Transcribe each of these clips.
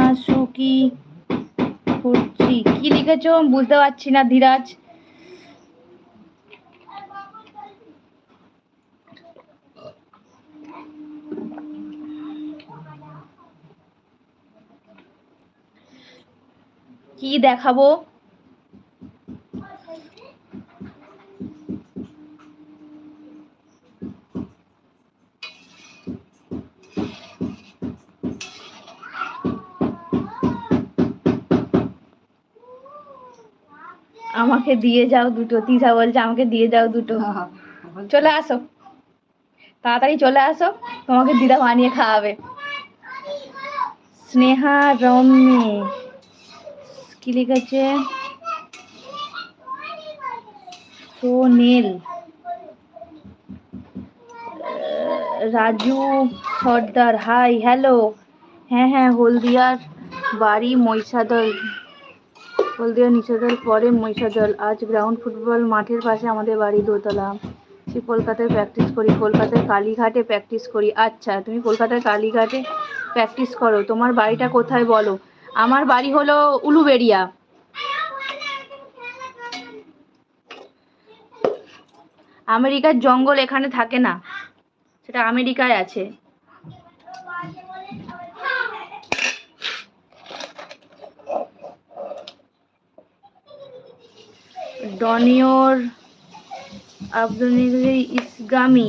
আছো কি করছি। কি লিখেছো? বুঝতে পারছি না ধীরাজ। কি দেখাবো? আমাকে দিয়ে যাও দুটো। তিশা বলছে আমাকে দিয়ে যাও দুটো। চলে আসো। তাড়াতাড়ি চলে আসো তোমাকে দিদা বানিয়ে খাওয়াবে। স্নেহা রম্যে। কি লিখেছে? সোনেল। আহ, রাজু সর্দার হাই হ্যালো। হ্যাঁ হ্যাঁ হলদিয়ার বাড়ি মহিষাদল। হলদিয়া নিচেদল পরে মহিষাদল আজ গ্রাউন্ড ফুটবল মাঠের পাশে আমাদের বাড়ি দোতলা। সে কলকাতায় প্র্যাকটিস করি, কলকাতার কালীঘাটে প্র্যাকটিস করি। আচ্ছা তুমি কলকাতার কালীঘাটে প্র্যাকটিস করো। তোমার বাড়িটা কোথায় বলো? আমার বাড়ি হলো উলুবেড়িয়া। আমেরিকার জঙ্গল এখানে থাকে না। সেটা আমেরিকায় আছে। ডনিওর, আব্দুল ইসগামি।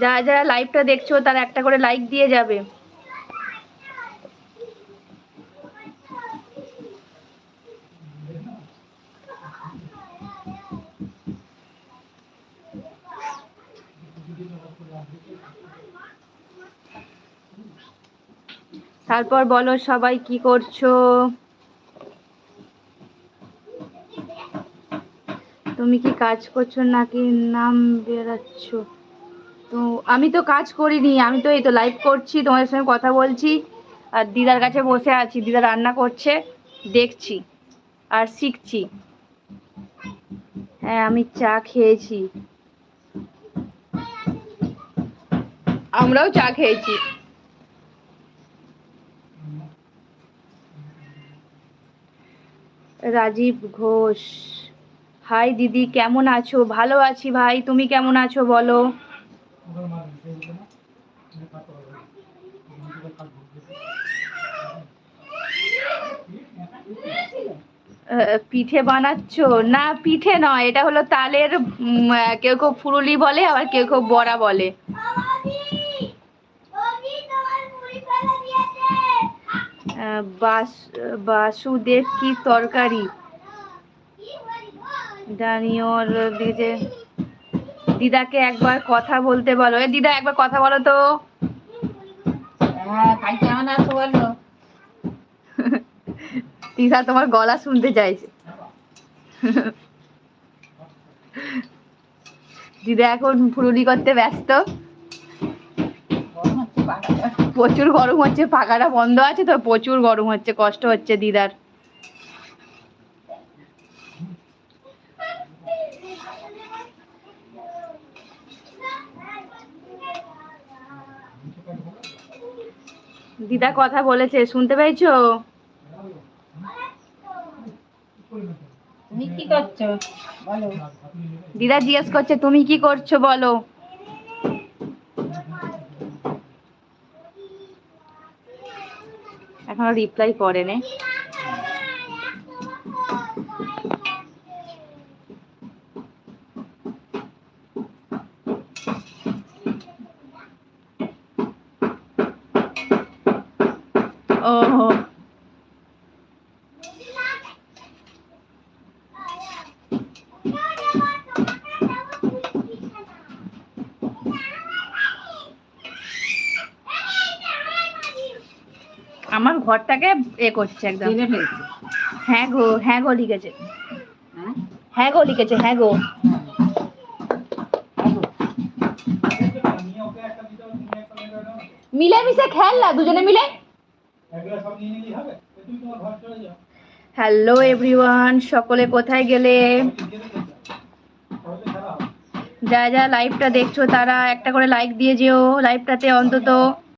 যারা যারা লাইভটা দেখছ, তারা একটা করে লাইক দিয়ে যাবে। তারপর বলো সবাই কি করছ? তুমি কি কাজ করছ নাকি নাম বেরাচ্ছ? তো আমি তো কাজ করিনি, আমি তো এই তো লাইভ করছি, তোমাদের সঙ্গে কথা বলছি। আর দিদার কাছে বসে আছি, দিদা রান্না করছে, দেখছি আর শিখছি। হ্যাঁ আমি চা খেয়েছি। আমরাও চা খেয়েছি। রাজীব ঘোষ। হাই দিদি, কেমন আছো? ভালো আছি ভাই, তুমি কেমন আছো বলো? পিঠে বানাচ্ছ? না, পিঠে নয়, এটা হলো তালের কেউ কেউ ফুরুলি বলে, আবার কেউ কেউ বড়া বলে। বাস, বাসুদেব কি তরকারি? দানিওর দিদি দিদাকে একবার কথা বলতে বলো। এ দিদা একবার কথা বলো তো। হ্যাঁ দিদা তোমার গলা শুনতে চাইছে। দিদা এখন ফুরুলি করতে ব্যস্ত। প্রচুর গরম হচ্ছে পাখাটা বন্ধ আছে তো প্রচুর গরম হচ্ছে কষ্ট হচ্ছে দিদার। দিদা কথা বলেছে শুনতে পেয়েছ? তুমি কি করছ? বলো। দিদা জিজ্ঞেস করছে তুমি কি করছ বলো? এখনও রিপ্লাই করেনি। ও আমার ঘরটাকে এ করছে একদম। হ্যাঁ গো হ্যাঁ গো লিখেছে। হ্যাঁ? হ্যাঁ গো লিখেছে হ্যাঁ গো। মিলেমিশে খেল না দুজনে মিলে? হ্যালো এভরিওয়ান, সকলে কোথায় গেলে? যা যা লাইভটা দেখছ, তারা একটা করে লাইক দিয়ে যেও। লাইভটাতে অন্তত